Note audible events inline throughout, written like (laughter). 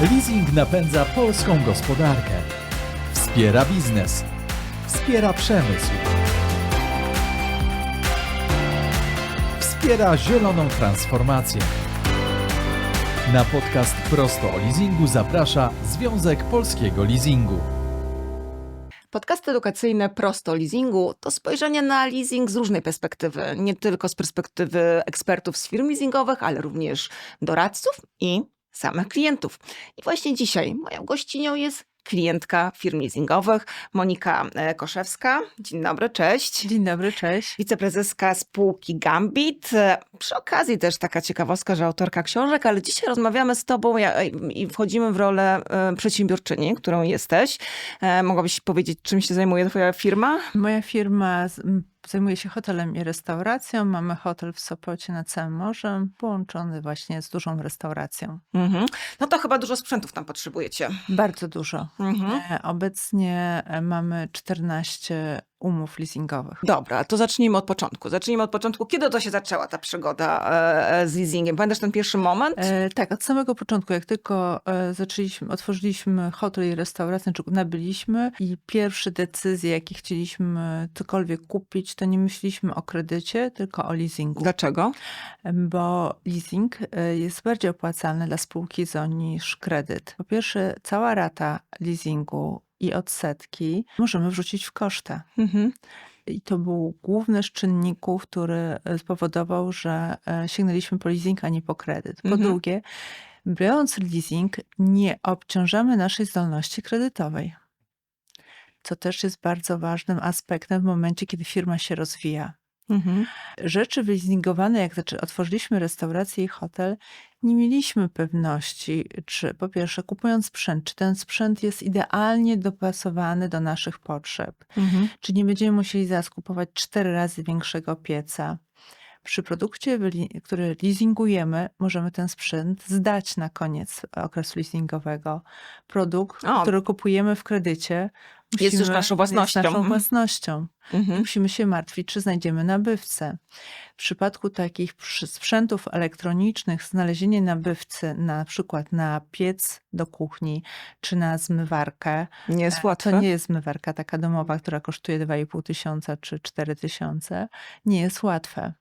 Leasing napędza polską gospodarkę. Wspiera biznes. Wspiera przemysł. Wspiera zieloną transformację. Na podcast Prosto o leasingu zaprasza Związek Polskiego Leasingu. Podcast edukacyjny Prosto Leasingu to spojrzenie na leasing z różnej perspektywy. Nie tylko z perspektywy ekspertów z firm leasingowych, ale również doradców i samych klientów. I właśnie dzisiaj moją gościnią jest klientka firm leasingowych, Monika e, Koszewska. Dzień dobry, cześć. Dzień dobry, cześć. Wiceprezeska spółki Gambit. E, Przy okazji też taka ciekawostka, że autorka książek, ale dzisiaj rozmawiamy z tobą ja- i wchodzimy w rolę e, przedsiębiorczyni, którą jesteś. E, Mogłabyś powiedzieć, czym się zajmuje twoja firma? Moja firma z- m, zajmuje się hotelem i restauracją. Mamy hotel w Sopocie nad całym morzem, połączony właśnie z dużą restauracją. Mhm. No to chyba dużo sprzętów tam potrzebujecie. Bardzo dużo. Mhm. E, Obecnie e, mamy 14 umów leasingowych. Dobra, to zacznijmy od początku. Zacznijmy od początku. Kiedy to się zaczęła ta przygoda e, e, z leasingiem? Pamiętasz ten pierwszy moment? E, tak, od samego początku, jak tylko e, zaczęliśmy, otworzyliśmy hotel i restaurację, czy nabyliśmy i pierwsze decyzje, jakie chcieliśmy cokolwiek kupić, to nie myśleliśmy o kredycie, tylko o leasingu. Dlaczego? bo leasing jest bardziej opłacalny dla spółki ZO niż kredyt. Po pierwsze, cała rata leasingu i odsetki możemy wrzucić w koszty. Mhm. I to był główny z czynników, który e, spowodował, że e, sięgnęliśmy po leasing, a nie po kredyt. Po Mhm. drugie, biorąc leasing, nie obciążamy naszej zdolności kredytowej. Co też jest bardzo ważnym aspektem w momencie, kiedy firma się rozwija Mhm. rzeczy wyleasingowane, jak zaczę- otworzyliśmy restaurację i hotel, nie mieliśmy pewności, czy po pierwsze, kupując sprzęt, czy ten sprzęt jest idealnie dopasowany do naszych potrzeb, Mhm. czy nie będziemy musieli zaraz kupować cztery razy większego pieca. Przy produkcie, który leasingujemy, możemy ten sprzęt zdać na koniec okresu leasingowego. Produkt, O. który kupujemy w kredycie, Jest już naszą własnością. Jest naszą Mhm. własnością. Mhm. musimy się martwić, czy znajdziemy nabywcę. W przypadku takich sprzętów elektronicznych, znalezienie nabywcy na przykład na piec do kuchni, czy na zmywarkę, Nie jest e, łatwe. to nie jest zmywarka taka domowa, która kosztuje 2,5 tysiąca czy 4 tysiące, nie jest łatwe.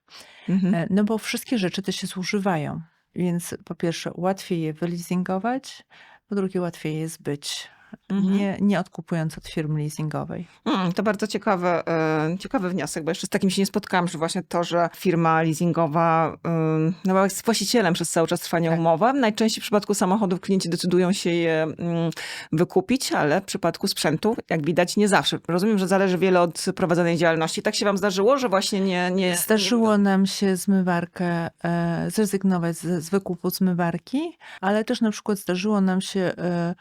Mhm. E, No bo wszystkie rzeczy te się zużywają. Więc po pierwsze łatwiej je wyleasingować, po drugie łatwiej je zbyć, Mhm. nie, nie odkupując od firmy leasingowej. Mm, to bardzo ciekawy, e, ciekawy wniosek, bo jeszcze z takim się nie spotkałam, że właśnie to, że firma leasingowa ym, no, jest właścicielem przez cały czas trwania Tak. umowy. Najczęściej w przypadku samochodów klienci decydują się je mm, wykupić, ale w przypadku sprzętu, jak widać, nie zawsze. Rozumiem, że zależy wiele od prowadzonej działalności. Tak się wam zdarzyło, że właśnie nie... nie Zdarzyło nam się zmywarkę e, zrezygnować z, z wykupu zmywarki, ale też na przykład zdarzyło nam się e,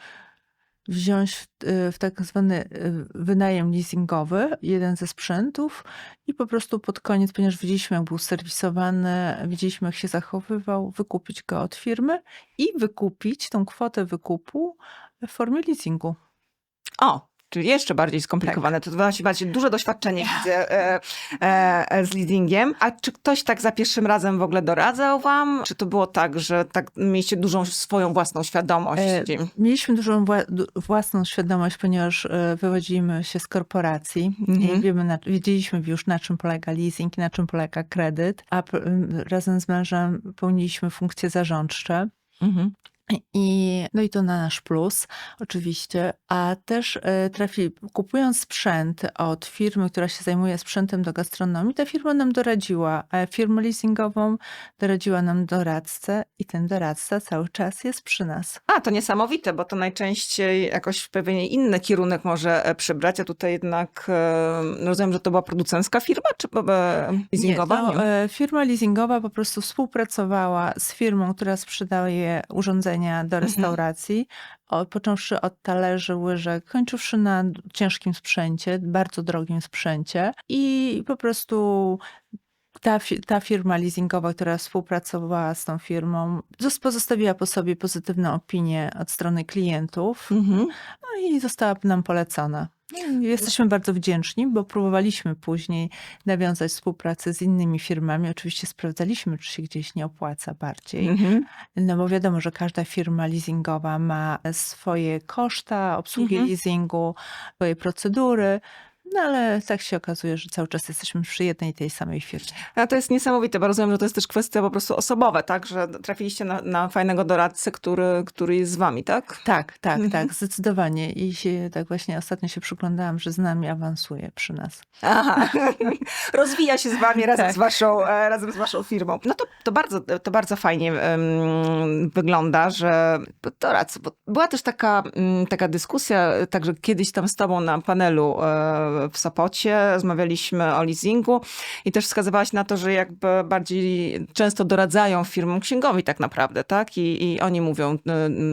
wziąć w, e, w tak zwany e, wynajem leasingowy jeden ze sprzętów i po prostu pod koniec, ponieważ widzieliśmy jak był serwisowany, widzieliśmy jak się zachowywał, wykupić go od firmy i wykupić tą kwotę wykupu w formie leasingu. O, czyli jeszcze bardziej skomplikowane. To właśnie macie duże doświadczenie widzę e, e, e, z leasingiem. A czy ktoś tak za pierwszym razem w ogóle doradzał wam? Czy to było tak, że tak mieliście dużą swoją własną świadomość? E, Mieliśmy dużą wła- własną świadomość, ponieważ e, wywodzimy się z korporacji Mhm. i wiemy na, wiedzieliśmy już, na czym polega leasing i na czym polega kredyt, a razem z mężem pełniliśmy funkcje zarządcze. Mhm. I, no i to na nasz plus, oczywiście, a też e, trafi, kupując sprzęt od firmy, która się zajmuje sprzętem do gastronomii, ta firma nam doradziła, a firmę leasingową doradziła nam doradcę i ten doradca cały czas jest przy nas. A, to niesamowite, bo to najczęściej jakoś pewnie inny kierunek może e, przybrać, a tutaj jednak e, rozumiem, że to była producencka firma, czy e, leasingowa? Nie, to, e, firma leasingowa po prostu współpracowała z firmą, która sprzedaje urządzenia do restauracji, o, począwszy od talerzy, łyżek, kończywszy na ciężkim sprzęcie, bardzo drogim sprzęcie i po prostu ta, ta firma leasingowa, która współpracowała z tą firmą, zos- pozostawiła po sobie pozytywną opinię od strony klientów Mhm. no i została nam polecona. I Jesteśmy bardzo wdzięczni, bo próbowaliśmy później nawiązać współpracę z innymi firmami. Oczywiście sprawdzaliśmy, czy się gdzieś nie opłaca bardziej. Mhm. No bo wiadomo, że każda firma leasingowa ma swoje koszta obsługi Mhm. leasingu, swoje procedury. No ale tak się okazuje, że cały czas jesteśmy przy jednej tej samej firmie. A to jest niesamowite, bo rozumiem, że to jest też kwestia po prostu osobowa, tak? Że trafiliście na, na fajnego doradcę, który, który jest z wami, tak? Tak, tak, Mhm. tak, zdecydowanie. I się, tak właśnie ostatnio się przyglądałam, że z nami awansuje przy nas. Aha. (laughs) Rozwija się z wami razem, Tak. z, waszą, e, razem z waszą firmą. No to, to, bardzo, to bardzo fajnie em, wygląda, że doradcy, bo była też taka, mm, taka dyskusja, także kiedyś tam z tobą na panelu e, w Sopocie rozmawialiśmy o leasingu i też wskazywałaś na to, że jakby bardziej często doradzają firmom księgowi tak naprawdę, tak? I, i oni mówią e,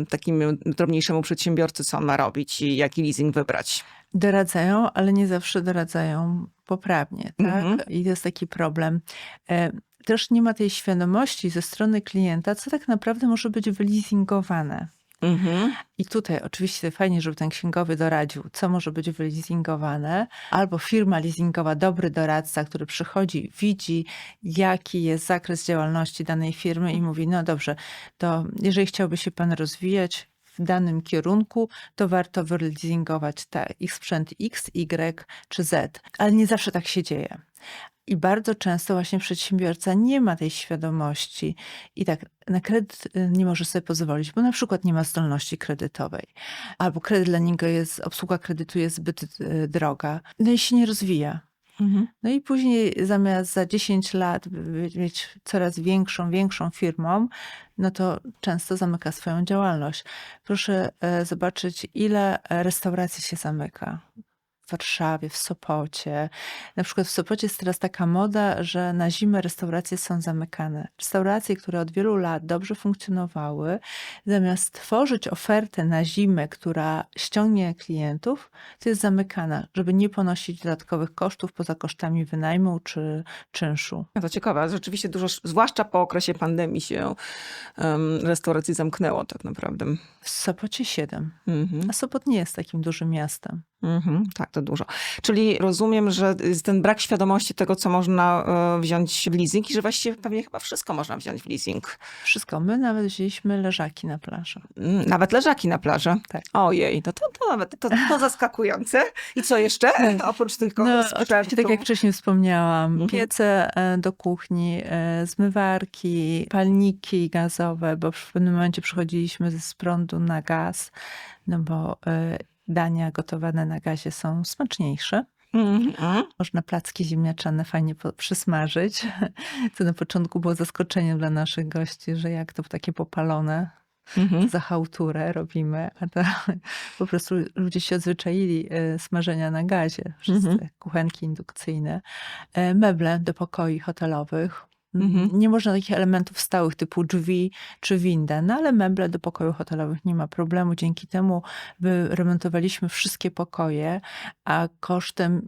takim drobniejszemu przedsiębiorcy, co on ma robić i jaki leasing wybrać. Doradzają, ale nie zawsze doradzają poprawnie, tak? Mhm. I to jest taki problem. E, Też nie ma tej świadomości ze strony klienta, co tak naprawdę może być wyleasingowane. Mhm. I tutaj oczywiście fajnie, żeby ten księgowy doradził, co może być wyleasingowane, albo firma leasingowa, dobry doradca, który przychodzi, widzi, jaki jest zakres działalności danej firmy i mówi, no dobrze, to jeżeli chciałby się pan rozwijać w danym kierunku, to warto wyleasingować te ich sprzęt X, Y czy Z. Ale nie zawsze tak się dzieje. I bardzo często właśnie przedsiębiorca nie ma tej świadomości i tak na kredyt y, nie może sobie pozwolić, bo na przykład nie ma zdolności kredytowej, albo kredyt dla niego jest, obsługa kredytu jest zbyt y, droga, no i się nie rozwija. Mhm. No i później zamiast za 10 lat by- mieć coraz większą, większą firmą, no to często zamyka swoją działalność. Proszę e, zobaczyć, ile restauracji się zamyka. W Warszawie, w Sopocie. Na przykład w Sopocie jest teraz taka moda, że na zimę restauracje są zamykane. Restauracje, które od wielu lat dobrze funkcjonowały, zamiast tworzyć ofertę na zimę, która ściągnie klientów, to jest zamykana, żeby nie ponosić dodatkowych kosztów poza kosztami wynajmu czy czynszu. No To ciekawe, rzeczywiście dużo, zwłaszcza po okresie pandemii się um, restauracji zamknęło tak naprawdę. W Sopocie 7, Mhm. a Sopot nie jest takim dużym miastem. Mhm. Tak, to dużo. Czyli rozumiem, że jest ten brak świadomości tego, co można e, wziąć w leasing i że właściwie pewnie chyba wszystko można wziąć w leasing. Wszystko. My nawet wzięliśmy leżaki na plaży. Mm, Nawet leżaki na plaży. Tak. Ojej, no to, to nawet to, to zaskakujące. I co jeszcze? (laughs) Oprócz tych No, oczywiście, tak jak wcześniej wspomniałam, Mhm. piece e, do kuchni, e, zmywarki, palniki gazowe, bo w pewnym momencie przechodziliśmy z prądu na gaz, no bo dania gotowane na gazie są smaczniejsze. Mhm. Można placki ziemniaczane fajnie przysmażyć. (laughs) Co na początku było zaskoczeniem dla naszych gości, że jak to takie popalone, Mhm. za chałturę robimy, a to (laughs) po prostu ludzie się odzwyczaili e, smażenia na gazie. Wszyscy Mhm. kuchenki indukcyjne. E, Meble do pokoi hotelowych. Mhm. Nie można takich elementów stałych typu drzwi czy winda, no ale meble do pokoju hotelowych nie ma problemu. Dzięki temu wyremontowaliśmy wszystkie pokoje, a kosztem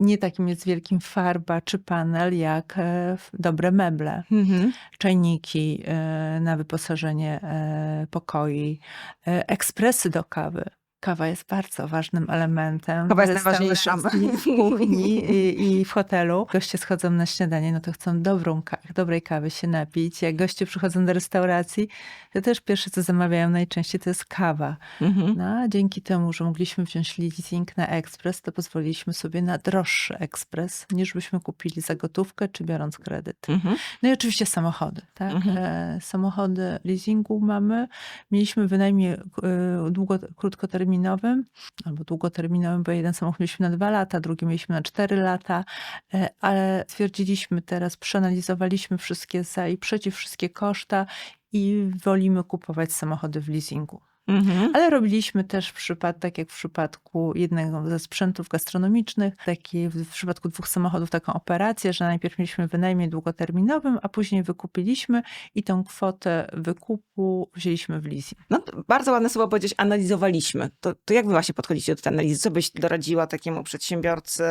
nie takim jest wielkim farba czy panel, jak e, dobre meble Mhm. czajniki e, na wyposażenie e, pokoi, ekspresy do kawy. Kawa jest bardzo ważnym elementem. Kawa jest najważniejsza. W kuchni i, i w hotelu. Goście schodzą na śniadanie, no to chcą dobrą dobrej kawy się napić. Jak goście przychodzą do restauracji, to też pierwsze, co zamawiają najczęściej, to jest kawa. Mhm. No, a dzięki temu, że mogliśmy wziąć leasing na ekspres, to pozwoliliśmy sobie na droższy ekspres, niż byśmy kupili za gotówkę, czy biorąc kredyt. Mhm. No i oczywiście samochody, tak? Mhm. E, samochody leasingu mamy. Mieliśmy wynajmie e, długo, albo długoterminowym, bo jeden samochód mieliśmy na dwa lata, drugi mieliśmy na cztery lata, e, ale stwierdziliśmy teraz, przeanalizowaliśmy wszystkie za i przeciw, wszystkie koszta i wolimy kupować samochody w leasingu. Mhm. Ale robiliśmy też w przypadku, tak jak w przypadku jednego ze sprzętów gastronomicznych, taki w przypadku dwóch samochodów taką operację, że najpierw mieliśmy wynajmie długoterminowym, a później wykupiliśmy i tą kwotę wykupu wzięliśmy w leasing. No, bardzo ładne słowo powiedzieć, analizowaliśmy. To, to jak wy właśnie podchodzicie do tej analizy? Co byś doradziła takiemu przedsiębiorcy,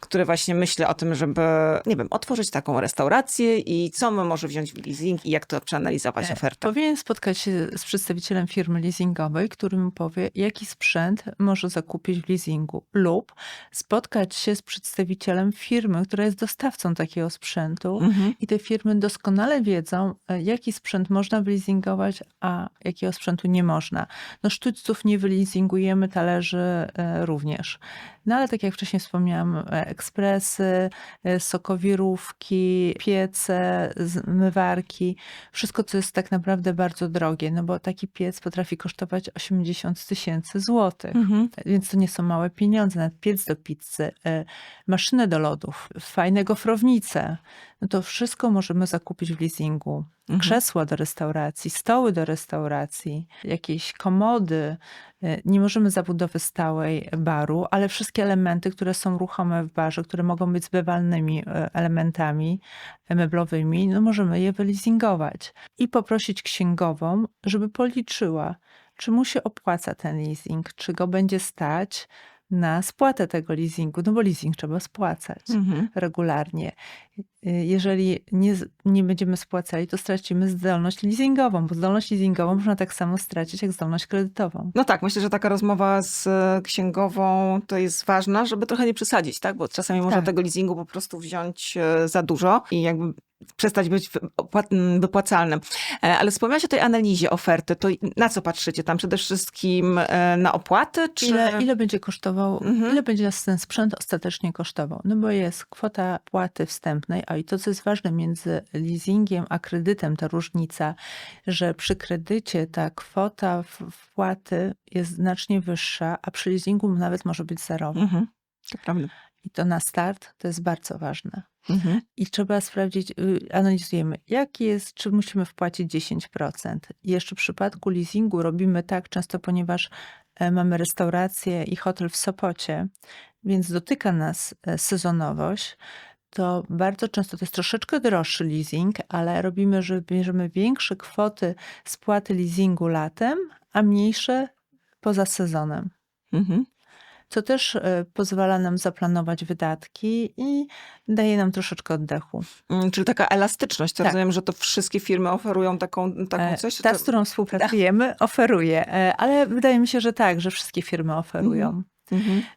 który właśnie myśli o tym, żeby, nie wiem, otworzyć taką restaurację i co my może wziąć w leasing i jak to przeanalizować E, ofertę? Powinien spotkać się z przedstawicielem firmy leasingowej, który mu powie, jaki sprzęt może zakupić w leasingu, lub spotkać się z przedstawicielem firmy, która jest dostawcą takiego sprzętu. Mhm. I te firmy doskonale wiedzą, e, jaki sprzęt można wyleasingować, a jakiego sprzętu nie można. No sztućców nie wyleasingujemy, talerzy e, również. No ale tak jak wcześniej wspomniałam, e, ekspresy, e, sokowirówki, piece, zmywarki, wszystko co jest tak naprawdę bardzo drogie, no bo taki piec potrafi kosztować 80 tysięcy złotych. Mhm. Więc to nie są małe pieniądze, nawet piec do pizzy, e, maszynę do lodów, fajne gofrownice. No to wszystko możemy zakupić w leasingu. Mhm. Krzesła do restauracji, stoły do restauracji, jakieś komody. E, Nie możemy zabudowy stałej baru, ale wszystkie elementy, które są ruchome w barze, które mogą być zbywalnymi e, elementami e, meblowymi, no możemy je wyleasingować. I poprosić księgową, żeby policzyła, czy mu się opłaca ten leasing, czy go będzie stać na spłatę tego leasingu, no bo leasing trzeba spłacać Mhm. regularnie. Y, Jeżeli nie, nie będziemy spłacali, to stracimy zdolność leasingową, bo zdolność leasingową można tak samo stracić jak zdolność kredytową. No tak, myślę, że taka rozmowa z e, księgową to jest ważna, żeby trochę nie przesadzić, tak? Bo czasami można Tak. tego leasingu po prostu wziąć e, za dużo i jakby przestać być wypłacalnym. E, Ale wspomniałaś o tej analizie oferty, to na co patrzycie tam? Przede wszystkim na opłaty, czy... Ile, ile będzie kosztował, Mhm. ile będzie nas ten sprzęt ostatecznie kosztował? No bo jest kwota płaty wstępnej, a i to, co jest ważne między leasingiem a kredytem, ta różnica, że przy kredycie ta kwota wpłaty jest znacznie wyższa, a przy leasingu nawet może być zerowa. Mhm. To prawda. I to na start to jest bardzo ważne. Mhm. I trzeba sprawdzić, y, analizujemy, jaki jest, czy musimy wpłacić 10%. I jeszcze w przypadku leasingu robimy tak często, ponieważ e, mamy restaurację i hotel w Sopocie, więc dotyka nas e, sezonowość. To bardzo często to jest troszeczkę droższy leasing, ale robimy, że bierzemy większe kwoty spłaty leasingu latem, a mniejsze poza sezonem Mhm. co też e, pozwala nam zaplanować wydatki i daje nam troszeczkę oddechu. Mm, Czyli taka elastyczność. Tak. rozumiem, że to wszystkie firmy oferują taką, taką E, coś? Ta, to... z którą współpracujemy, (laughs) oferuje, e, ale wydaje mi się, że tak, że wszystkie firmy oferują. Mhm.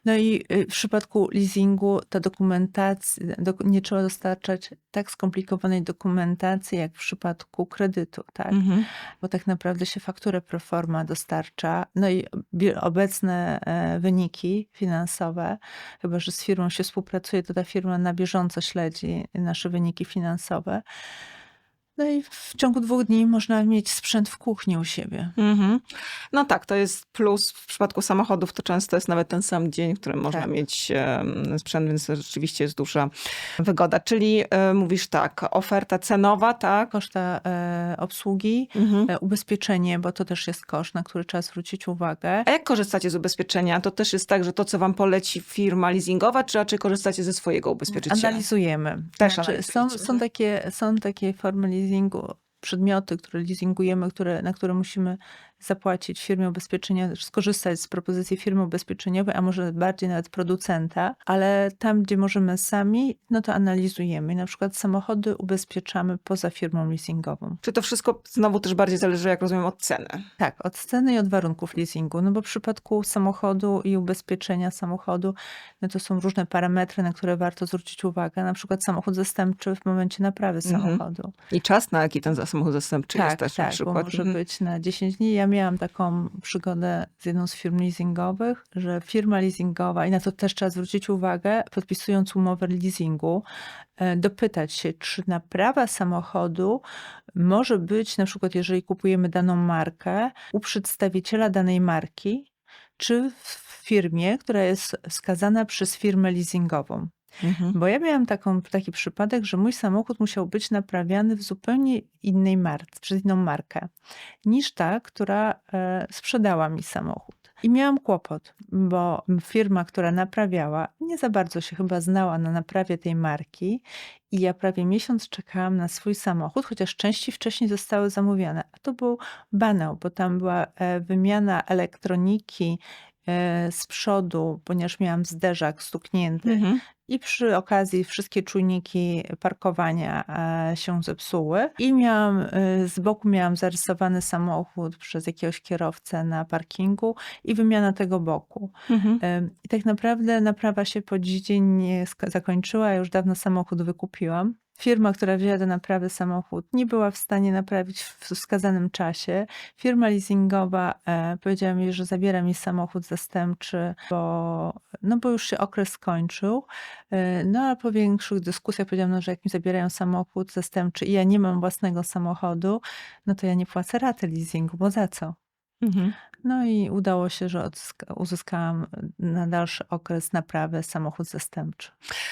No i y, w przypadku leasingu ta dokumentacja, dok- nie trzeba dostarczać tak skomplikowanej dokumentacji jak w przypadku kredytu, tak? Mhm. Bo tak naprawdę się fakturę pro forma dostarcza. No i obecne e, wyniki finansowe, chyba że z firmą się współpracuje, to ta firma na bieżąco śledzi nasze wyniki finansowe. No i w ciągu dwóch dni można mieć sprzęt w kuchni u siebie. Mhm. No tak, to jest plus. W przypadku samochodów to często jest nawet ten sam dzień, w którym można Tak. mieć sprzęt, więc rzeczywiście jest duża wygoda. Czyli e, mówisz tak, oferta cenowa, tak? Koszta e, obsługi, Mhm. e, ubezpieczenie, bo to też jest koszt, na który trzeba zwrócić uwagę. A jak korzystacie z ubezpieczenia? To też jest tak, że to, co wam poleci firma leasingowa, czy raczej korzystacie ze swojego ubezpieczyciela? Analizujemy. Też Znaczy, są, analizujecie, są, mhm. takie, są takie formy leasingu, przedmioty, które leasingujemy, które, na które musimy zapłacić firmie ubezpieczenia, skorzystać z propozycji firmy ubezpieczeniowej, a może bardziej nawet producenta, ale tam, gdzie możemy sami, no to analizujemy. Na przykład samochody ubezpieczamy poza firmą leasingową. Czy to wszystko znowu też bardziej zależy, jak rozumiem, od ceny? Tak, od ceny i od warunków leasingu. No bo w przypadku samochodu i ubezpieczenia samochodu, no to są różne parametry, na które warto zwrócić uwagę. Na przykład samochód zastępczy w momencie naprawy Mhm. samochodu. I czas, na jaki ten samochód zastępczy jest tak, też na tak, bo przykład. może Mhm. być na 10 dni. Ja miałam taką przygodę z jedną z firm leasingowych, że firma leasingowa, i na to też trzeba zwrócić uwagę, podpisując umowę leasingu, e, dopytać się, czy naprawa samochodu może być, na przykład jeżeli kupujemy daną markę, u przedstawiciela danej marki, czy w firmie, która jest wskazana przez firmę leasingową. Mhm. Bo ja miałam taką, taki przypadek, że mój samochód musiał być naprawiany w zupełnie innej marce, przez inną markę, niż ta, która e, sprzedała mi samochód. I miałam kłopot, bo firma, która naprawiała, nie za bardzo się chyba znała na naprawie tej marki. I ja prawie miesiąc czekałam na swój samochód, chociaż części wcześniej zostały zamówione. A to był banał, bo tam była e, wymiana elektroniki e, z przodu, ponieważ miałam zderzak stuknięty. Mhm. I przy okazji wszystkie czujniki parkowania e, się zepsuły. I miałam, e, z boku miałam zarysowany samochód przez jakiegoś kierowcę na parkingu i wymiana tego boku. Mhm. E, I tak naprawdę naprawa się po dziś nie sk- zakończyła. Ja już dawno samochód wykupiłam. Firma, która wzięła do naprawy samochód, nie była w stanie naprawić w wskazanym czasie. Firma leasingowa e, powiedziała mi, że zabiera mi samochód zastępczy, bo, no bo już się okres skończył. E, No a po większych dyskusjach powiedziałam, no, że jak mi zabierają samochód zastępczy i ja nie mam własnego samochodu, no to ja nie płacę raty leasingu, bo za co? Mhm. No i udało się, że odzyska- uzyskałam na dalszy okres naprawę samochód zastępczy.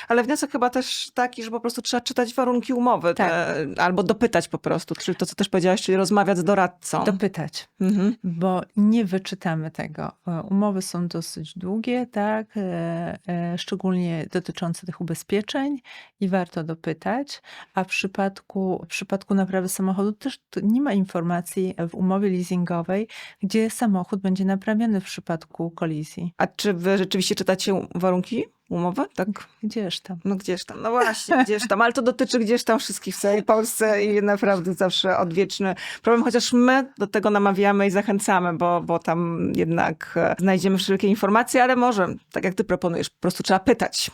Ale wniosek chyba też taki, że po prostu trzeba czytać warunki umowy. Tak. Te, albo dopytać po prostu. Czyli to, co też powiedziałaś, czyli rozmawiać z doradcą. Dopytać, Mhm. bo nie wyczytamy tego. E, Umowy są dosyć długie, tak, e, e, szczególnie dotyczące tych ubezpieczeń i warto dopytać. A w przypadku, w przypadku naprawy samochodu też tu nie ma informacji w umowie leasingowej, gdzie samochód będzie naprawiony w przypadku kolizji. A czy wy rzeczywiście czytacie warunki umowy? Tak. Gdzież tam? No gdzieś tam, no właśnie, gdzieś tam, ale to dotyczy gdzieś tam wszystkich w całej Polsce i naprawdę zawsze odwieczny problem, chociaż my do tego namawiamy i zachęcamy, bo, bo tam jednak e, znajdziemy wszelkie informacje, ale może, tak jak ty proponujesz, po prostu trzeba pytać.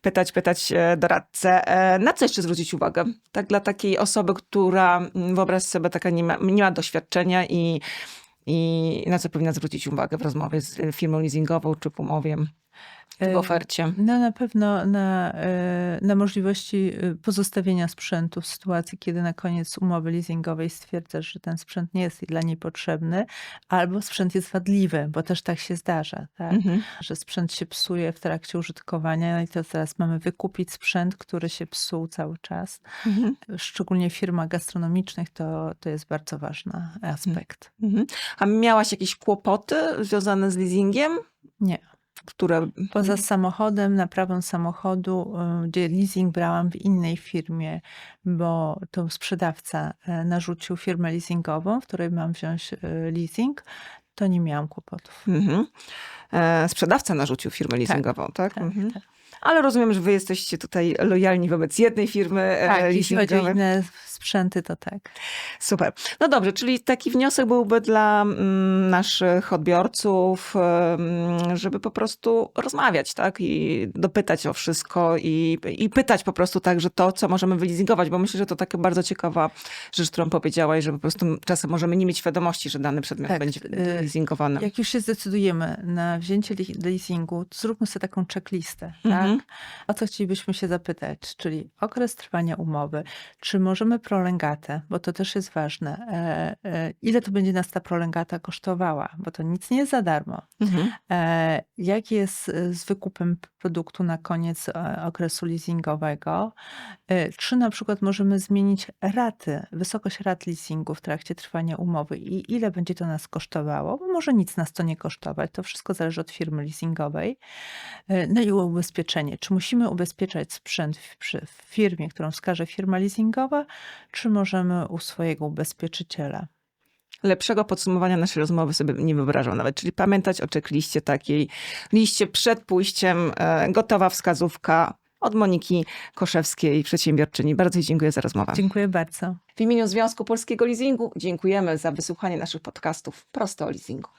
Pytać, pytać e, doradcę. E, Na co jeszcze zwrócić uwagę? Tak dla takiej osoby, która, mm, wyobraź sobie, taka nie ma, nie ma doświadczenia i, i na co powinna zwrócić uwagę w rozmowie z e, firmą leasingową czy w umowie, w ofercie? No na pewno na, e, na możliwości e, pozostawienia sprzętu w sytuacji, kiedy na koniec umowy leasingowej stwierdzasz, że ten sprzęt nie jest dla niej potrzebny, albo sprzęt jest wadliwy, bo też tak się zdarza, tak? Mhm. że sprzęt się psuje w trakcie użytkowania no i to teraz mamy wykupić sprzęt, który się psuł cały czas. Mhm. Szczególnie w firmach gastronomicznych to, to jest bardzo ważny aspekt. Mhm. A miałaś jakieś kłopoty związane z leasingiem? Nie. Które. Poza samochodem, naprawą samochodu, y, gdzie leasing brałam w innej firmie, bo to sprzedawca e, narzucił firmę leasingową, w której mam wziąć e, leasing, to nie miałam kłopotów. Mhm. E, sprzedawca narzucił firmę leasingową, tak? Tak, Mhm. tak. Ale rozumiem, że wy jesteście tutaj lojalni wobec jednej firmy e, tak jeśli chodzi o inne sprzęty, to tak. Super. No dobrze, czyli taki wniosek byłby dla mm, naszych odbiorców, żeby po prostu rozmawiać, tak? I dopytać o wszystko i, i pytać po prostu tak, że to, co możemy wyleasingować, bo myślę, że to taka bardzo ciekawa rzecz, którą powiedziałaś, że po prostu czasem możemy nie mieć świadomości, że dany przedmiot Tak, będzie y, leasingowany. Jak już się zdecydujemy na wzięcie leasingu, zróbmy sobie taką checklistę. Mhm. Tak? O co chcielibyśmy się zapytać? Czyli okres trwania umowy. Czy możemy prolengatę? Bo to też jest ważne. E, e, ile to będzie nas ta prolengata kosztowała? Bo to nic nie jest za darmo. Mhm. E, jak jest e, z wykupem produktu na koniec e, okresu leasingowego? E, Czy na przykład możemy zmienić raty, wysokość rat leasingu w trakcie trwania umowy i ile będzie to nas kosztowało? Bo może nic nas to nie kosztować, to wszystko zależy od firmy leasingowej. E, No i ubezpieczenie. Czy musimy ubezpieczać sprzęt w, przy, w firmie, którą wskaże firma leasingowa, czy możemy u swojego ubezpieczyciela? Lepszego podsumowania naszej rozmowy sobie nie wyobrażam nawet. Czyli pamiętać o checkliście takiej, liście przed pójściem, e, gotowa wskazówka od Moniki Koszewskiej, przedsiębiorczyni. Bardzo Ci dziękuję za rozmowę. Dziękuję bardzo. W imieniu Związku Polskiego Leasingu dziękujemy za wysłuchanie naszych podcastów prosto o leasingu.